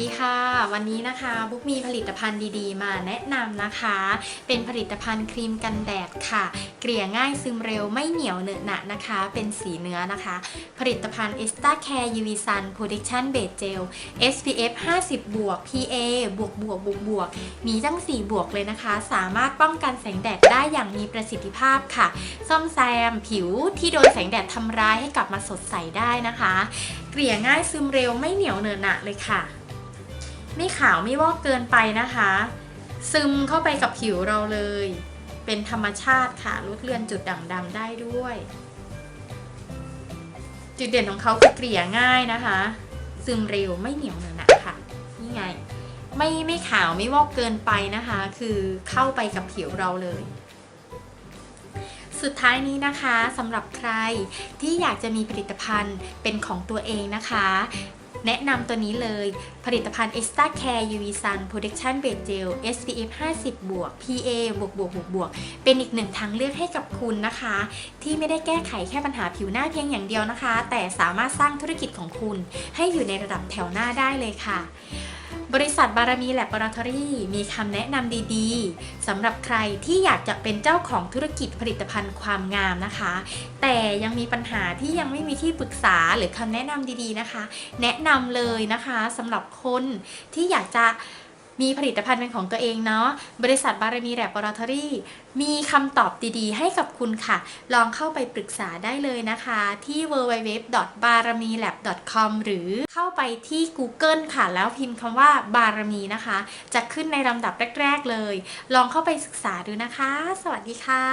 ดีค่ะ วันนี้นะคะบุ๊กมีผลิตภัณฑ์ดีๆ มาแนะนำนะคะ เป็นผลิตภัณฑ์ครีมกันแดดค่ะ เกลี่ยง่ายซึมเร็วไม่เหนียวเหนอะหนะนะคะ เป็นสีเนื้อนะคะ ผลิตภัณฑ์ e s t a Care UV Sun Protection Base Gel SPF 50 บวก PA บวกบวกบวกบวกมีตั้ง 4 บวกเลยนะคะ สามารถป้องกันแสงแดดได้อย่างมีประสิทธิภาพค่ะ ซ่อมแซมผิวที่โดนแสงแดดทำร้ายให้กลับมาสดใสได้นะคะ เกลี่ยง่ายซึมเร็วไม่เหนียวเหนอะหนะเลยค่ะ ไม่ขาวไม่วอกเกินไปนะคะ ซึมเข้าไปกับผิวเราเลย เป็นธรรมชาติค่ะลดเลือนจุดด่างดำได้ด้วย จุดเด่นของเขาคือเกลี่ยง่ายนะคะ ซึมเร็วไม่เหนียวเหนอะหนะค่ะนี่ไง ไม่ไม่ขาวไม่วอกเกินไปนะคะ คือเข้าไปกับผิวเราเลยสุดท้ายนี้นะคะสำหรับใครที่อยากจะมีผลิตภัณฑ์เป็นของตัวเองนะคะ แนะนำตัวนี้เลย ผลิตภัณฑ์ e x t r a Care UV Sun Protection Base Gel SPF 50บวก PA บวกบวกบวกบวกเป็นอีกหนึ่งทางเลือกให้กับคุณนะคะ ที่ไม่ได้แก้ไขแค่ปัญหาผิวหน้าเพียงอย่างเดียวนะคะ แต่สามารถสร้างธุรกิจของคุณ ให้อยู่ในระดับแถวหน้าได้เลยค่ะ บริษัทบารมีแลบ o r a t o r y มีคำแนะนำดีๆสำหรับใครที่อยากจะเป็นเจ้าของธุรกิจผลิตภัณฑ์ความงามนะคะ แต่ยังมีปัญหาที่ยังไม่มีที่ปรึกษาหรือคำแนะนำดีๆนะคะ แนะนำเลยนะคะสำหรับคนที่อยากจะ มีผลิตภัณฑ์เป็นของตัวเองเนาะ บริษัทบารมีแลบ o r a t o r y มีคำตอบดีๆ ให้กับคุณค่ะ ลองเข้าไปปรึกษาได้เลยนะคะ ที่ www.baramilab.com หรือเข้าไปที่ Google ค่ะ แล้วพิมพ์คำว่าบารมีนะคะ จะขึ้นในลำดับแรก ๆ เลย ลองเข้าไปศึกษาดูนะคะ สวัสดีค่ะ